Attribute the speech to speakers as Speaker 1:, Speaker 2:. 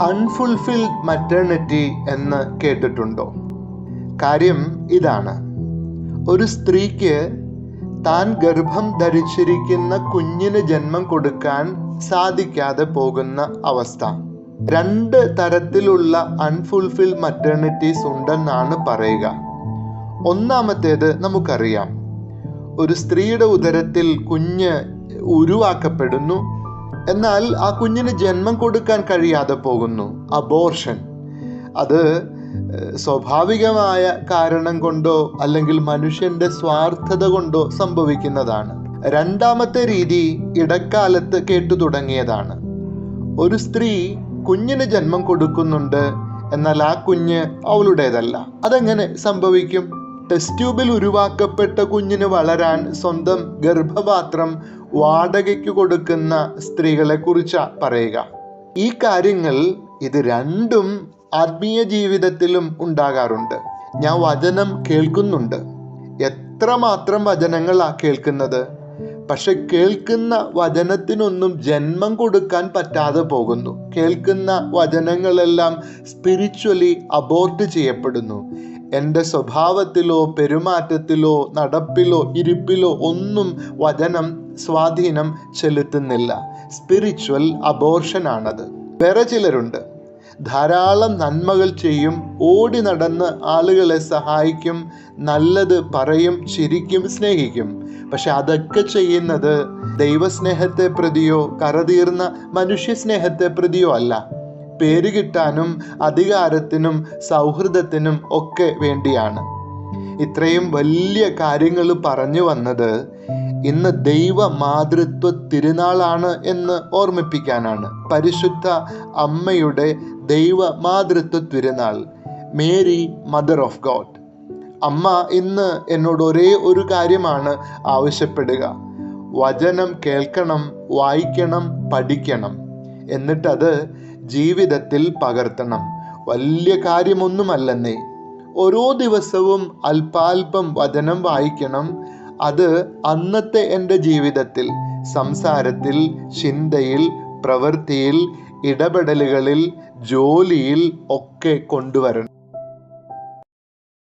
Speaker 1: Unfulfilled maternity എന്ന് കേട്ടിട്ടുണ്ടോ? കാര്യം ഇതാണ്. ഒരു സ്ത്രീക്ക് താൻ ഗർഭം ധരിച്ചിരിക്കുന്ന കുഞ്ഞിന് ജന്മം കൊടുക്കാൻ സാധിക്കാതെ പോകുന്ന അവസ്ഥ. രണ്ട് തരത്തിലുള്ള അൺഫുൾഫിൽഡ് മറ്റേണിറ്റീസ് ഉണ്ടെന്നാണ് പറയുക. ഒന്നാമത്തേത് നമുക്കറിയാം. ഒരു സ്ത്രീയുടെ ഉദരത്തിൽ കുഞ്ഞ് ഉരുവാക്കപ്പെടുന്നു. എന്നാൽ ആ കുഞ്ഞിന് ജന്മം കൊടുക്കാൻ കഴിയാതെ പോകുന്നു അബോർഷൻ അത് സ്വാഭാവികമായ കാരണം കൊണ്ടോ അല്ലെങ്കിൽ മനുഷ്യന്റെ സ്വാർത്ഥത കൊണ്ടോ സംഭവിക്കുന്നതാണ്. രണ്ടാമത്തെ രീതി ഇടക്കാലത്ത് കേട്ടു തുടങ്ങിയതാണ്. ഒരു സ്ത്രീ കുഞ്ഞിന് ജന്മം കൊടുക്കുന്നുണ്ട് എന്നാൽ ആ കുഞ്ഞ് അവളുടേതല്ല. അതെങ്ങനെ സംഭവിക്കും? ടെസ്റ്റ് ട്യൂബിൽ ഉരുവാക്കപ്പെട്ട കുഞ്ഞിന് വളരാൻ സ്വന്തം ഗർഭപാത്രം വാടകയ്ക്ക് കൊടുക്കുന്ന സ്ത്രീകളെ കുറിച്ചാണ് പറയുക. ഈ കാര്യങ്ങൾ ഇത് രണ്ടും ആത്മീയ ജീവിതത്തിലും ഉണ്ടാകാറുണ്ട്. ഞാൻ വചനം കേൾക്കുന്നുണ്ട്. എത്രമാത്രം വചനങ്ങളാ കേൾക്കുന്നത്? പക്ഷെ കേൾക്കുന്ന വചനത്തിനൊന്നും ജന്മം കൊടുക്കാൻ പറ്റാതെ പോകുന്നു. കേൾക്കുന്ന വചനങ്ങളെല്ലാം സ്പിരിച്വലി അബോർട്ട് ചെയ്യപ്പെടുന്നു. എന്റെ സ്വഭാവത്തിലോ പെരുമാറ്റത്തിലോ നടപ്പിലോ ഇരിപ്പിലോ ഒന്നും വചനം സ്വാധീനം ചെലുത്തുന്നില്ല. സ്പിരിച്വൽ അബോർഷനാണത് വേറെ ചിലരുണ്ട്. ധാരാളം നന്മകൾ ചെയ്യും ഓടി നടന്ന് ആളുകളെ സഹായിക്കും നല്ലത് പറയും ചിരിക്കും സ്നേഹിക്കും. പക്ഷെ അതൊക്കെ ചെയ്യുന്നത് ദൈവസ്നേഹത്തെ പ്രതിയോ കറതീർന്ന മനുഷ്യസ്നേഹത്തെ പ്രതിയോ അല്ല. പേര് കിട്ടാനും അധികാരത്തിനും സൗഹൃദത്തിനും ഒക്കെ വേണ്ടിയാണ്. ഇത്രയും വലിയ കാര്യങ്ങൾ പറഞ്ഞു വന്നത് ഇന്ന് ദൈവ മാതൃത്വ തിരുനാളാണ് എന്ന് ഓർമ്മിപ്പിക്കാനാണ്. പരിശുദ്ധ അമ്മയുടെ ദൈവ മാതൃത്വ തിരുനാൾ മേരി മദർ ഓഫ് ഗോഡ്. അമ്മ ഇന്ന് എന്നോട് ഒരേ ഒരു കാര്യമാണ് ആവശ്യപ്പെടുക. വചനം കേൾക്കണം വായിക്കണം പഠിക്കണം. എന്നിട്ടത് ജീവിതത്തിൽ പകർത്തണം. വലിയ കാര്യമൊന്നുമല്ലെന്നേ. ഓരോ ദിവസവും അല്പാൽപം വചനം വായിക്കണം. അത് അന്നത്തെ എന്റെ ജീവിതത്തിൽ സംസാരത്തിൽ ചിന്തയിൽ പ്രവൃത്തിയിൽ ഇടപെടലുകളിൽ ജോലിയിൽ ഒക്കെ കൊണ്ടുവരണം.